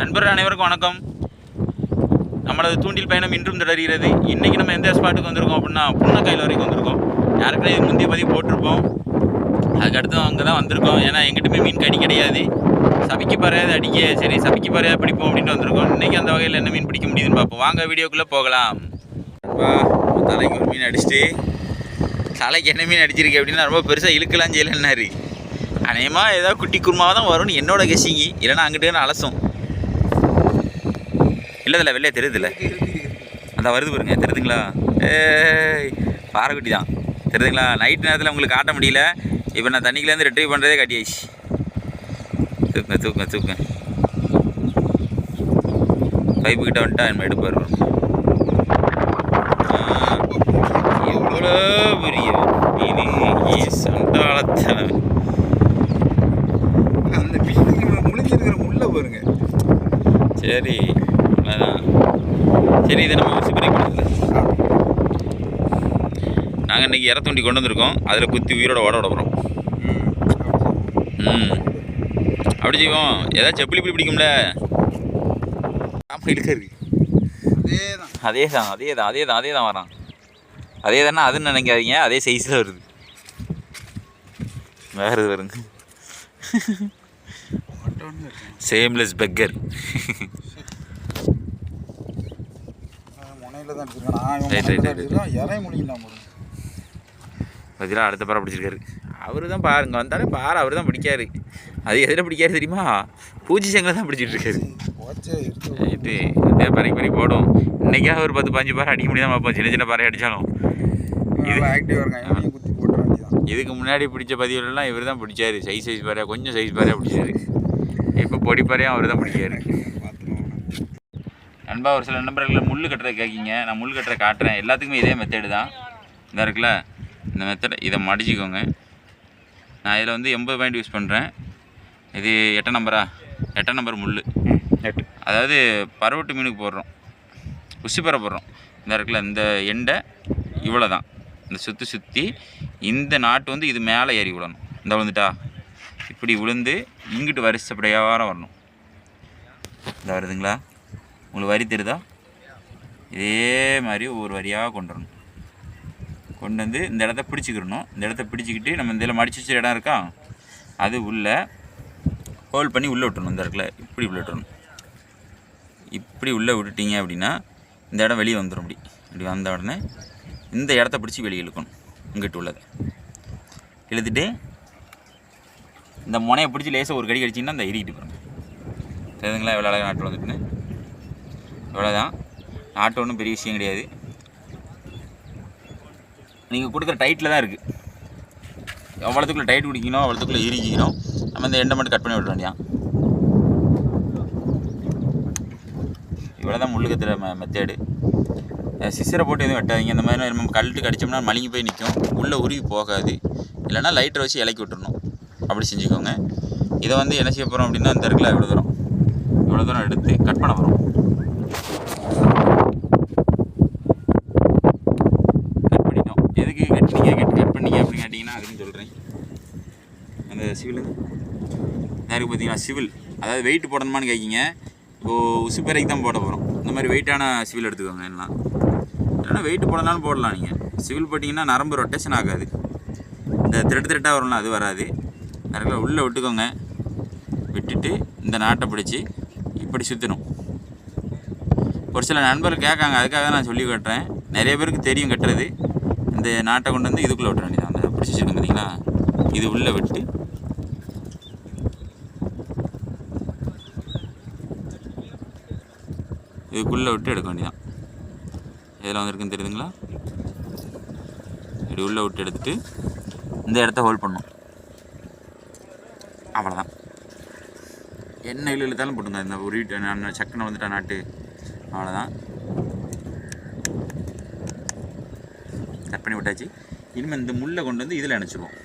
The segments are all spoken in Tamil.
நண்பர் அனைவருக்கும் வணக்கம். நம்மளது தூண்டில் பயணம் இன்றும் தொடர்கிறது. இன்றைக்கி நம்ம எந்த ஸ்பாட்டுக்கு வந்திருக்கோம் அப்படின்னா புன்னக்காயில் வரைக்கும் வந்திருக்கோம். யாருக்குன்னா இது முந்தைய பதிவு போட்டிருப்போம். அதுக்கடுத்து அங்கே தான் வந்திருக்கோம். ஏன்னா எங்கிட்டுமே மீன் கடி கிடையாது. சபிக்கு பறையாது அடிக்க. சரி சபிக்கு பறையாது பிடிப்போம் அப்படின்ட்டு வந்திருக்கோம். இன்றைக்கி அந்த வகையில் என்ன மீன் பிடிக்க முடியுதுன்னு பார்ப்போம். வாங்க வீடியோக்குள்ளே போகலாம். தலைக்கு ஒரு மீன் அடிச்சுட்டு. தலைக்கு என்ன மீன் அடிச்சிருக்கு அப்படின்னா ரொம்ப பெருசாக இழுக்கலாம் செய்யலன்னாரு. அநேகமாக ஏதாவது குட்டி குருமாவாக தான் வரும்னு என்னோட கெசிங்கி இல்லைன்னா அங்கிட்டு அலசும். இல்லதில்ல வெளியே தெரியுதுல்ல. அதான் வருது பாருங்க தெரியுதுங்களா? ஏய் பாறைக்குட்டி தான். தெரியுதுங்களா? நைட் நேரத்தில் உங்களுக்கு காட்ட முடியல. இப்போ நான் தண்ணிக்குலேருந்து ரெட்ரீவ் பண்ணுறதே காட்டியாச்சு. தூக்குங்க தூக்குங்க தூக்குங்க. பைப்பு கிட்ட வந்துட்டா என்ன எடுப்பார் எவ்வளோ பெரிய மீன். அந்த மீன் முழிஞ்சிருக்கிற முள்ள பாருங்க. சரி. அவ்வளோதான் சரி இதை நம்ம ஊசி பிரேக் நாங்கள் இன்றைக்கி இற தூண்டி கொண்டு வந்திருக்கோம். அதில் குத்தி உயிரோட ஓட விட போகிறோம் ம். அப்படி செய்வோம். ஏதாச்சும் செப்பிலி இப்படி பிடிக்கும்ல? இருக்கு இருக்காரு அதே தான் அதே தான் அதே தான் அதே தான் அதே தான் வரான். அதே தானே அதுன்னு நினைக்காதீங்க. அதே சைஸில் வருது. வேறு வருங்க? சேம்லெஸ் பெக்கர் முனையில் தான் எடுத்துருக்கேன் தான் இறை பாருங்க பதிலாக அடுத்த பாறை பிடிச்சிருக்காரு. அவர் தான் பாருங்க வந்தாலே பாறை அவர் தான் பிடிக்காரு. அது எதில் பிடிக்காரு தெரியுமா? பூச்சி சங்கில தான் பிடிச்சிட்டு இருக்காரு அப்படியே பறக்கி பறக்கி போடும். இன்னைக்காக ஒரு பத்து பாஞ்சு பாறை அடிக்க முடியாம பார்ப்போம். சின்ன சின்ன பாறை அடித்தாலும் வேண்டியதான் இதுக்கு முன்னாடி பிடிச்ச பதிவுலலாம் இவர் தான் பிடிச்சாரு. சைஸ் சைஸ் பாறையா கொஞ்சம் சைஸ் பாறையா பிடிச்சாரு. இப்போ பொடி பாறையும் அவர் தான் பிடிக்காரு. நண்பா ஒரு சில நண்பர்களில் முள் கட்டுறதை கேட்கிங்க நான் முள் கட்டுற காட்டுறேன். எல்லாத்துக்குமே இதே மெத்தேடு தான். இந்த இருக்குல்ல இந்த மெத்தட் இதை மடிச்சிக்கோங்க. நான் இதில் வந்து எண்பது பாயிண்ட் யூஸ் பண்ணுறேன் இது எட்டாம் நம்பரா? எட்டாம் நம்பர் முள் எட்டு. அதாவது பரவட்டு மீனுக்கு போடுறோம். உசிப்பறை போடுறோம். இந்த இருக்குல்ல இந்த எண்டை இவ்வளோ தான் இந்த சுற்றி சுற்றி இந்த நாட்டு வந்து இது மேலே ஏறி விடணும் இந்த விழுந்துட்டா? இப்படி விழுந்து இங்கிட்டு வரிசைப்படையாக வரணும். இந்த வருதுங்களா? உங்களுக்கு வரி தெரியுதா இதே மாதிரி ஒவ்வொரு வரியாக கொண்டு வரணும். கொண்டு வந்து இந்த இடத்த பிடிச்சிக்கிறணும் இந்த இடத்த பிடிச்சிக்கிட்டு நம்ம இந்த இதில் மடிச்சு வச்ச இடம் இருக்கா? அது உள்ளே ஹோல்ட் பண்ணி உள்ளே விட்டுறணும் இந்த இடத்துல. இப்படி உள்ளே விட்டுறணும். இப்படி உள்ளே விட்டுட்டீங்க அப்படின்னா இந்த இடம் வெளியே வந்துடும் அப்படி. இப்படி வந்த உடனே இந்த இடத்த பிடிச்சி வெளியே இழுக்கணும். இங்கிட்டு உள்ளதை. இழுத்துட்டு இந்த முனையை பிடிச்சி லேசாக ஒரு கடி கடிச்சிங்கன்னா அந்த எரிக்கிட்டு போகிறோம் தெரியுதுங்களா? எவ்வளோ அழகாக நாட்டு வந்துட்டுன்னு இவ்வளோதான் நாட்டு ஒன்றும் பெரிய விஷயம் கிடையாது. நீங்கள் கொடுக்குற டைட்டில் தான் இருக்குது எவ்வளோத்துக்குள்ள டைட் குடிக்கணும் அவ்வளோத்துக்குள்ளே இறுக்கிக்கணும் நம்ம இந்த எண்டை மட்டும் கட் பண்ணி விட வேண்டியான் இவ்வளோ தான் முள்ளு கத்துற மெத்தேடு சிசரை போட்டு எதுவும் வெட்டாதீங்க. இந்த மாதிரி நம்ம கழட்டு கடிச்சோம்னா மலிங்கி போய் நிற்கும் உள்ளே உருகி போகாது. இல்லைன்னா லைட்டரை வச்சு இலக்கி விட்டுறணும். அப்படி செஞ்சுக்கோங்க. இதை வந்து என்ன செய்ய போகிறோம் அப்படின்னா இந்த இருக்குல்ல இவ்வளோ தூரம் இவ்வளோ தூரம் எடுத்து கட் பண்ண போகிறோம் கட் பண்ணிட்டோம் நீங்கள் கட் கட் பண்ணீங்க அப்படின்னு கேட்டிங்கன்னா அதுன்னு சொல்கிறேன் அந்த சிவில் யாருக்கு பார்த்தீங்கன்னா சிவில். அதாவது வெயிட் போடணுமான்னு கேட்கிங்க இப்போது உசுப்பேரைக்கு தான் போட போகிறோம் இந்த மாதிரி வெயிட்டான சிவில் எடுத்துக்கோங்க எல்லாம். இல்லைன்னா வெயிட் போடனாலும் போடலாம் நீங்கள் சிவில் போட்டிங்கன்னா நரம்பு ரொட்டேஷன் ஆகாது. இந்த திருட்டு திருட்டாக வரும்ல அது வராது. நிறைய உள்ளே விட்டுக்கோங்க. விட்டுட்டு இந்த நாட்டை பிடிச்சி இப்படி சுற்றணும் ஒரு சில நண்பர்கள் கேட்காங்க. அதுக்காக தான் நான் சொல்லி கட்டுறேன். நிறைய பேருக்கு தெரியும் கட்டுறது இந்த நாட்டை கொண்டு வந்து இதுக்குள்ளே விட்ட வேண்டியதான் அந்த பிடிச்சி வச்சுருக்கோம் பார்த்தீங்களா இது உள்ளே விட்டு. இதுக்குள்ளே விட்டு எடுக்க வேண்டியதான் எதில் வந்திருக்குன்னு தெரியுதுங்களா? இப்படி உள்ளே விட்டு எடுத்துட்டு இந்த இடத்த ஹோல்ட் பண்ணும் அவ்வளோதான் என்ன இழு இழுத்தாலும் போட்டுங்க. இந்த ஒரு நான் சக்கனை வந்துட்டா நாட்டு. அவ்வளோதான் பண்ணி விட்டாச்சு. இனிமேல் இந்த முள்ளை கொண்டு வந்து இதில் இணைச்சிருவோம்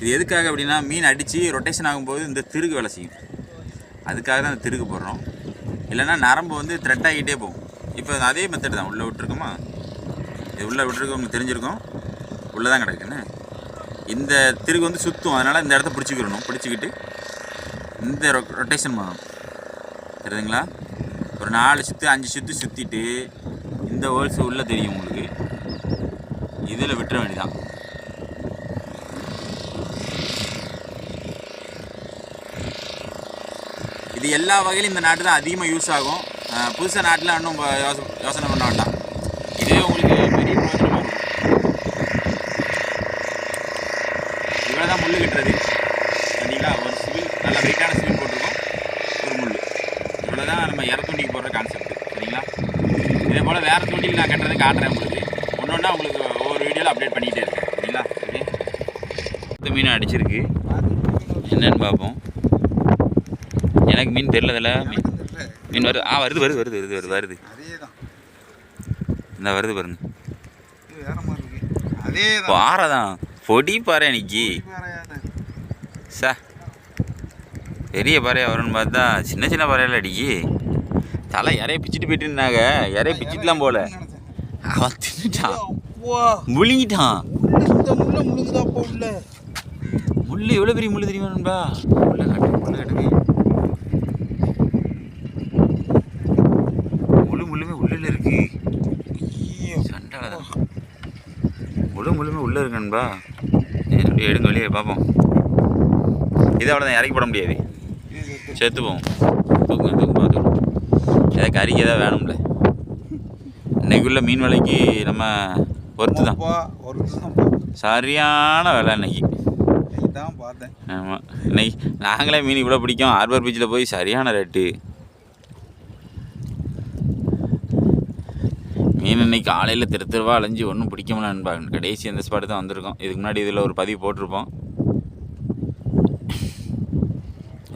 இது எதுக்காக அப்படின்னா மீன் அடித்து ரொட்டேஷன் ஆகும்போது இந்த திருகு வேலை செய்யும். அதுக்காக தான் அந்த திருகு போடுறோம். இல்லைன்னா நரம்பு வந்து த்ரெட் ஆகிட்டே போகும். இப்போ அதே மெத்தட் தான். உள்ளே விட்டுருக்கோமா? இது உள்ளே விட்டுருக்கோம் தெரிஞ்சிருக்கோம் தெரிஞ்சிருக்கும். உள்ளே தான் கிடக்குன்னு இந்த திருகு வந்து சுற்றும் அதனால் இந்த இடத்த பிடிச்சிக்கிறணும் பிடிச்சிக்கிட்டு இந்த ரொட்டேஷன் பண்ணணும். தெரியுதுங்களா? ஒரு நாலு சுற்று அஞ்சு சுற்று சுற்றிட்டு இந்த ஹோல்ஸ் உள்ளே தெரியும் உங்களுக்கு. இதில் விட்டுற வேண்டிதான் இது எல்லா வகையிலும் இந்த நாட்டு தான் அதிகமாக யூஸ் ஆகும். புதுசாக நாட்டில் இன்னும் யோசனை யோசனை பண்ண வேண்டாம். இதே உங்களுக்கு பெரிய பிரயோஜனமாக இருக்கும். இவ்வளோ தான் முள் கட்டுறது. சரிங்களா? ஒரு சிவில் நல்ல வெயிட்டான சிவில் போட்டிருக்கோம். ஒரு முள் இவ்வளோ தான் நம்ம இற தூண்டிக்கு போடுற கான்செப்ட் சரிங்களா? இதே போல் வேறு தூண்டில் நான் கட்டுறது காட்டுறேன் உங்களுக்கு. ஒன்று ஒன்றா உங்களுக்கு வீடியோவில் அப்டேட் பண்ணிகிட்டே இருக்கேன். சரிங்களா? ஓகே மீன் அடிச்சிருக்கு. என்னன்னு பார்ப்போம். எனக்கு மீன் தெரிலதில்ல மீன் மீன் வருது. ஆ வருது வருது வருது வருது வருது வருது. இந்த வருது பாருங்க. பாறை தான் பொடி பாறை அன்னைக்கு. சா. பெரிய பாறையா வரும்னு பார்த்தா சின்ன சின்ன பாறையில அடிக்கி. தலை இறைய பிச்சுட்டு போயிட்டு இருந்தாங்க. இறைய பிச்சுட்டுலாம் போல. அவன் தின்னுட்டான். இந்த முள்ள எவ்வளோ பெரிய முள்ளு தெரியுமா நண்பா? முள்ள காட்டு முள்ள காட்டுங்க முழு முள்ளுமே உள்ளில் இருக்கு. ஐயோ, சண்டாலதான் முழு முழுமே உள்ளே இருக்கு நண்பா. அப்படியே எடுங்க வெளியே பார்ப்போம். இதை அவ்வளோதான் இறக்கி போட முடியாது. செத்து போவோம். தூக்குங்க தூக்கு பார்த்துக்கணும் ஏதாவது கறிக்கு ஏதாவது வேணும்ல. இன்னைக்குள்ள மீன் விலைக்கு நம்ம பொறுத்து தான். பார்த்தேன். சரியான விலை இன்னைக்கு. தான் பார்த்தேன். ஆமாம் இன்னைக்கு நாங்களே மீன் இவ்வளோ பிடிக்கும். ஹார்பர் பீச்சில் போய் சரியான ரேட்டு மீன் இன்னைக்கு காலையில் திரு திருவா அலைஞ்சு ஒன்றும் பிடிக்க முடியல நண்பா. கடைசி அந்த ஸ்பாட்டு தான் வந்திருக்கோம். இதுக்கு முன்னாடி இதில் ஒரு பதிவு போட்டிருப்போம்.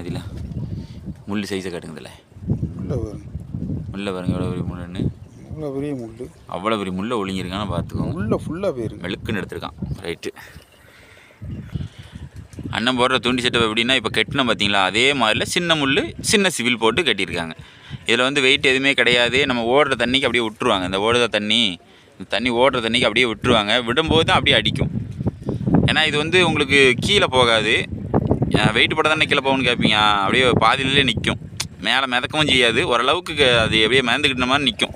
அதில் முள் சைஸை காட்டுங்கதில்ல உள்ள வரும். முள்ள பாருங்க எவ்வளோ பெரிய முள்ளுன்னு. இவ்வளோ பெரிய முள்ளு. அவ்வளோ பெரிய முள்ளை ஒளிங்கிருக்கான்னு பார்த்துக்கோங்க உள்ள ஃபுல்லாக போயிருக்கு. மெழுக்குன்னு எடுத்திருக்கான். ரைட்டு அண்ணன் போடுற துண்டி செட்டப் எப்படின்னா இப்போ கெட்டினோம் பார்த்தீங்களா அதே மாதிரில சின்ன முள் சின்ன சிவில் போட்டு கட்டியிருக்காங்க. இதில் வந்து வெயிட் எதுவுமே கிடையாது. நம்ம ஓடுற தண்ணிக்கு அப்படியே விட்டுருவாங்க. இந்த ஓடுற தண்ணி இந்த தண்ணி ஓடுற தண்ணிக்கு அப்படியே விட்டுருவாங்க. விடும்போது தான் அப்படியே அடிக்கும். ஏன்னா இது வந்து உங்களுக்கு கீழே போகாது. வெயிட் போட தானே கீழே போகணும்னு கேட்பீங்க. அப்படியே பாதியிலே நிற்கும். மேலே மிதக்கவும் செய்யாது. ஓரளவுக்கு அது அப்படியே மிதந்துக்கிட்ட மாதிரி நிற்கும்.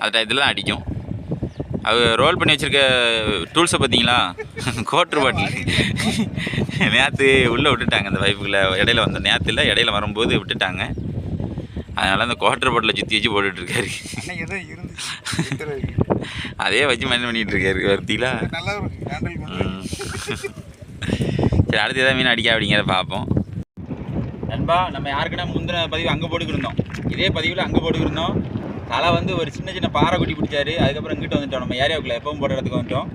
அந்த தான் அடிக்கும். அது ரோல் பண்ணி வச்சிருக்க டூல்ஸை பார்த்தீங்களா கோட்ரு பாட்டில் நேற்று உள்ளே விட்டுட்டாங்க அந்த பைப்புக்குள்ளே இடையில வந்த நேற்றுல இடையில வரும்போது விட்டுட்டாங்க. அதனால் அந்த குவார்டர் பாட்டில் சுற்றி வச்சு போட்டுட்ருக்காரு அதே வச்சு மைண்ட் பண்ணிகிட்டு இருக்காரு வருத்திங்களா? நல்லா இருக்கு ஹேண்டில் பண்ண ம். சரி அடுத்து எதாவது மீன் அடிக்க அப்படிங்கிறத பார்ப்போம் நண்பா நம்ம யாருக்குன்னா முந்தின பதிவு அங்கே போட்டுக்கிருந்தோம் இதே பதிவில் அங்கே போட்டுக்கிருந்தோம் தலை வந்து ஒரு சின்ன சின்ன பாறை குட்டி பிடிச்சாரு. அதுக்கப்புறம் இங்கிட்ட வந்துட்டோம் நம்ம ஏரியாவுக்குள்ள. எப்பவும் போடுற இடத்துக்கு வந்துட்டோம்.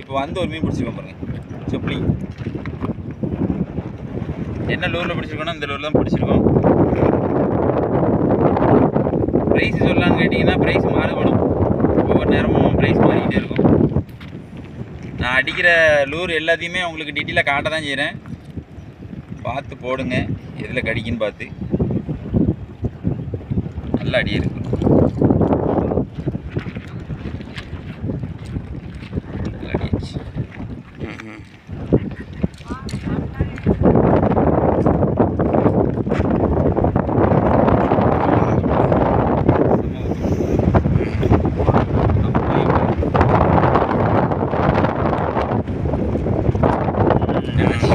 இப்போ வந்து ஒரு மீன் பிடிச்சிருக்கோம் பாருங்க. செப்ளி என்ன லூரில் பிடிச்சிருக்கோம்னா இந்த லூரில் தான் பிடிச்சிருக்கோம். ப்ரைஸ் சொல்லலான்னு கேட்டிங்கன்னா ப்ரைஸ் மாறுபடும். ஒவ்வொரு நேரமும் ப்ரைஸ் மாறிக்கிட்டே இருக்கும். நான் அடிக்கிற லூர் எல்லாத்தையுமே உங்களுக்கு டீட்டெயிலாக காட்ட தான் செய்கிறேன் பார்த்து போடுங்க. எதில் கடிக்குன்னு பார்த்து. நல்லா அடி இருக்கு நல்ல அடி ஆச்சு.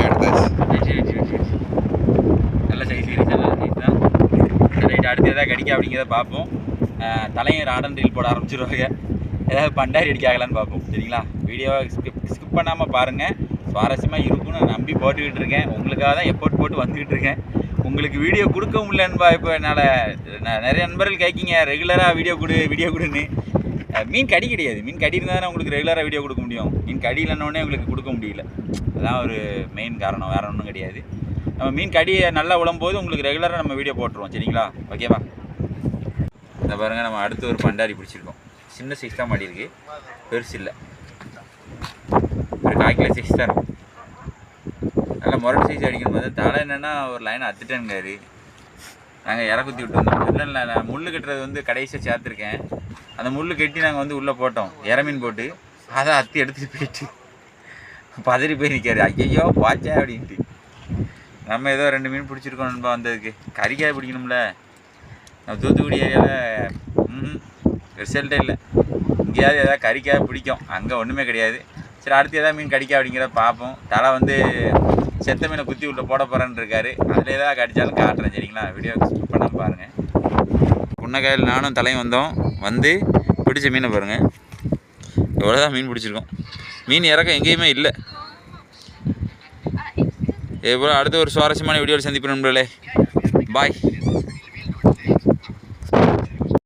எடுத்தாச்சு சரி, சரி, சரி, சரி. நல்ல சைஸ் இருக்கு நல்ல சைஸ் தான் ரைட் அடுத்து எதாவது கடிக்க அப்படிங்கிறத பார்ப்போம். தலையும் ராடன் ரீல் போட ஆரம்பிச்சிருவாங்க. ஏதாவது பண்டாரி அடிக்காகலான்னு பார்ப்போம். சரிங்களா? வீடியோவை ஸ்கிப் ஸ்கிப் பண்ணாமல் பாருங்கள் சுவாரஸ்யமாக இருக்கும்னு நான் நம்பி போட்டுக்கிட்டு இருக்கேன். உங்களுக்காக தான் எஃபோர்ட் போட்டு வந்துக்கிட்டு இருக்கேன். உங்களுக்கு வீடியோ கொடுக்க முடியலன்பா இப்போ என்னால் நிறைய நண்பர்கள் கேட்கிங்க ரெகுலராக வீடியோ கொடு வீடியோ கொடுன்னு. மீன் கடி கிடையாது. மீன் கடி இருந்தால் தானே உங்களுக்கு ரெகுலராக வீடியோ கொடுக்க முடியும். மீன் கடி இல்லைன்னொடனே உங்களுக்கு கொடுக்க முடியல. அதான் ஒரு மெயின் காரணம். வேறு ஒன்றும் கிடையாது. நம்ம மீன் கடியை நல்லா விழும்போது உங்களுக்கு ரெகுலராக நம்ம வீடியோ போட்டுருவோம் சரிங்களா? ஓகேவா இந்த பாருங்க நம்ம அடுத்து ஒரு பண்டாரி பிடிச்சிருக்கோம். சின்ன சைஸ் தான் மாடி இருக்குது பெருசு இல்லை. ஒரு கால் கிலோ சைஸ் தான் இருக்கும். நல்லா முரட்டு சைஸ் அடிக்கணும் போது தலை என்னென்னா ஒரு லைனை அத்துட்டேங்காரு நாங்கள் இற குத்தி விட்டு வந்தோம். இல்லை இல்லை நான் முள் கட்டுறது வந்து கடைசியாக சேர்த்துருக்கேன். அந்த முள் கட்டி நாங்கள் வந்து உள்ளே போட்டோம். இறமீன் போட்டு. அதை அத்தி எடுத்துகிட்டு போயிட்டு பதறி போய் நிற்காரு ஐயோ பாச்சா அப்படின்ட்டு. நம்ம ஏதோ ரெண்டு மீன் பிடிச்சிருக்கோம் நண்பா வந்ததுக்கு. கறிக்காய் பிடிக்கணும்ல. நம்ம தூத்துக்குடி ஏரியாவில் ரிசல்ட்டே இல்லை. இங்கேயாவது எதாவது கறிக்காய் பிடிக்கும். அங்கே ஒன்றுமே கிடையாது. சரி அடுத்து எதாவது மீன் கடிக்கா அப்படிங்கிறத பார்ப்போம். தலை வந்து செத்த மீனை குத்தி உள்ள போட போகிறேன்னு இருக்காரு. அதில் ஏதாவது கடிச்சாலும் காட்டுறேன் சரிங்களா? வீடியோ ஸ்கிப் பண்ண பாருங்கள் புன்னக்காயில் நானும் தலையும் வந்தோம். வந்து பிடிச்ச மீனை பாருங்கள் எவ்வளோதான் மீன் பிடிச்சிருக்கோம். மீன் இறக்கம் எங்கேயுமே இல்லை. இதே போல் அடுத்த ஒரு சுவாரஸ்யமான வீடியோவில் சந்திப்பேன் நண்பர்களே. பாய்